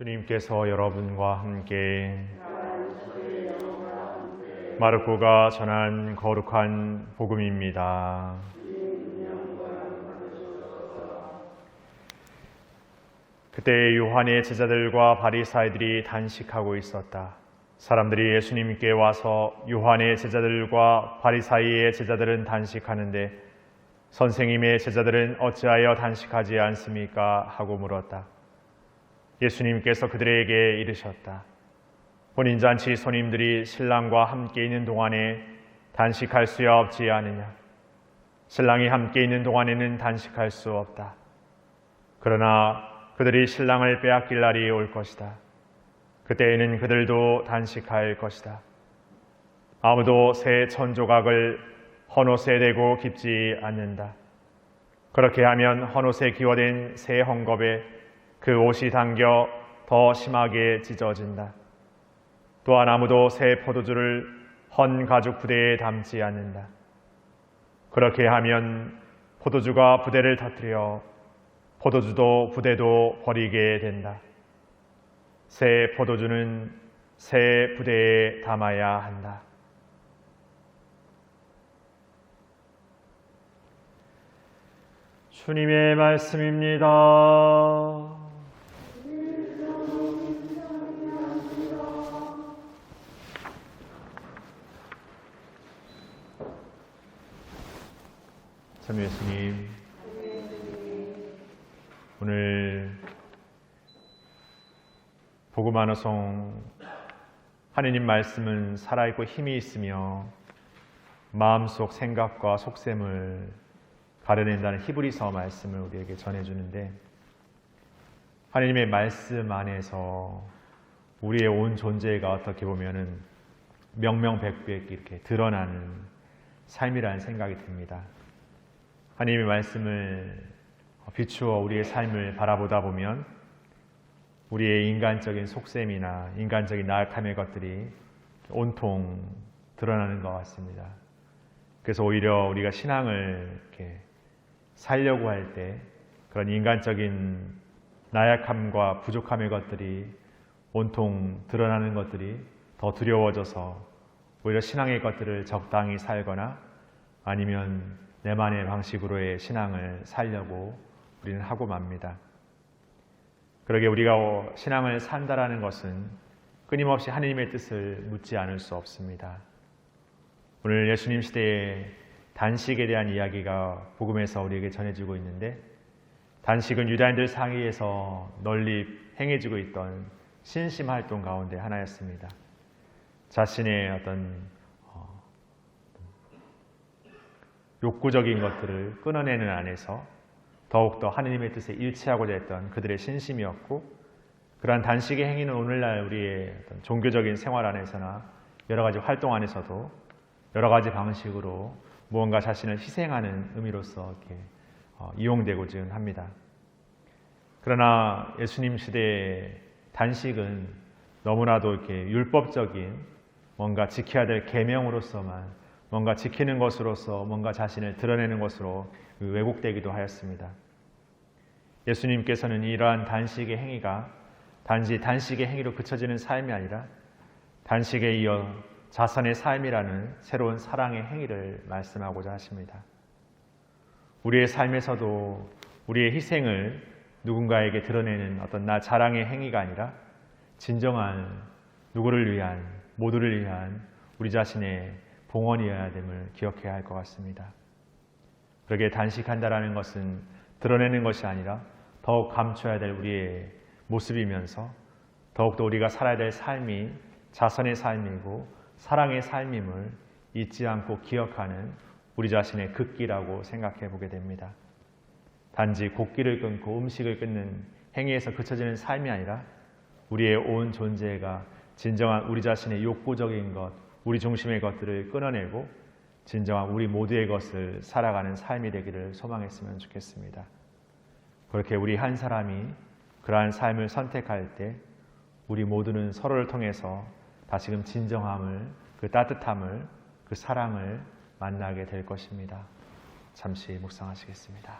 주님께서 여러분과 함께 마르코가 전한 거룩한 복음입니다. 그때 요한의 제자들과 바리사이들이 단식하고 있었다. 사람들이 예수님께 와서 요한의 제자들과 바리사이의 제자들은 단식하는데 선생님의 제자들은 어찌하여 단식하지 않습니까? 하고 물었다. 예수님께서 그들에게 이르셨다. 혼인잔치 손님들이 신랑과 함께 있는 동안에 단식할 수 없지 않느냐? 신랑이 함께 있는 동안에는 단식할 수 없다. 그러나 그들이 신랑을 빼앗길 날이 올 것이다. 그때에는 그들도 단식할 것이다. 아무도 새 천조각을 헌옷에 대고 깊지 않는다. 그렇게 하면 헌옷에 기워된 새 헝겊에 그 옷이 당겨 더 심하게 찢어진다. 또한 아무도 새 포도주를 헌 가죽 부대에 담지 않는다. 그렇게 하면 포도주가 부대를 터뜨려 포도주도 부대도 버리게 된다. 새 포도주는 새 부대에 담아야 한다. 주님의 말씀입니다. 참 예수님, 오늘 복음 하나송 하느님 말씀은 살아있고 힘이 있으며 마음속 생각과 속셈을 가려낸다는 히브리서 말씀을 우리에게 전해주는데 하느님의 말씀 안에서 우리의 온 존재가 어떻게 보면은 명명백백 이렇게 드러나는 삶이라는 생각이 듭니다. 하나님의 말씀을 비추어 우리의 삶을 바라보다 보면 우리의 인간적인 속셈이나 인간적인 나약함의 것들이 온통 드러나는 것 같습니다. 그래서 오히려 우리가 신앙을 이렇게 살려고 할 때 그런 인간적인 나약함과 부족함의 것들이 온통 드러나는 것들이 더 두려워져서 오히려 신앙의 것들을 적당히 살거나 아니면 내만의 방식으로의 신앙을 살려고 우리는 하고 맙니다. 그러게 우리가 신앙을 산다라는 것은 끊임없이 하느님의 뜻을 묻지 않을 수 없습니다. 오늘 예수님 시대에 단식에 대한 이야기가 복음에서 우리에게 전해지고 있는데 단식은 유다인들 사이에서 널리 행해지고 있던 신심 활동 가운데 하나였습니다. 자신의 어떤 어, 욕구적인 것들을 끊어내는 안에서 더욱더 하느님의 뜻에 일치하고자 했던 그들의 신심이었고 그러한 단식의 행위는 오늘날 우리의 종교적인 생활 안에서나 여러 가지 활동 안에서도 여러 가지 방식으로 무언가 자신을 희생하는 의미로서 이렇게 어, 이용되고는 합니다. 그러나 예수님 시대의 단식은 너무나도 이렇게 율법적인 뭔가 지켜야 될 계명으로서만 뭔가 지키는 것으로서 뭔가 자신을 드러내는 것으로 왜곡되기도 하였습니다. 예수님께서는 이러한 단식의 행위가 단지 단식의 행위로 그쳐지는 삶이 아니라 단식에 이어 자선의 삶이라는 새로운 사랑의 행위를 말씀하고자 하십니다. 우리의 삶에서도 우리의 희생을 누군가에게 드러내는 어떤 나 자랑의 행위가 아니라 진정한 누구를 위한 모두를 위한 우리 자신의 봉헌이어야 됨을 기억해야 할 것 같습니다. 그러게 단식한다라는 것은 드러내는 것이 아니라 더욱 감춰야 될 우리의 모습이면서 더욱더 우리가 살아야 될 삶이 자선의 삶이고 사랑의 삶임을 잊지 않고 기억하는 우리 자신의 극기라고 생각해 보게 됩니다. 단지 곡기를 끊고 음식을 끊는 행위에서 그쳐지는 삶이 아니라 우리의 온 존재가 진정한 우리 자신의 욕구적인 것, 우리 중심의 것들을 끊어내고 진정한 우리 모두의 것을 살아가는 삶이 되기를 소망했으면 좋겠습니다. 그렇게 우리 한 사람이 그러한 삶을 선택할 때 우리 모두는 서로를 통해서 다시금 진정함을, 그 따뜻함을, 그 사랑을 만나게 될 것입니다. 잠시 묵상하시겠습니다.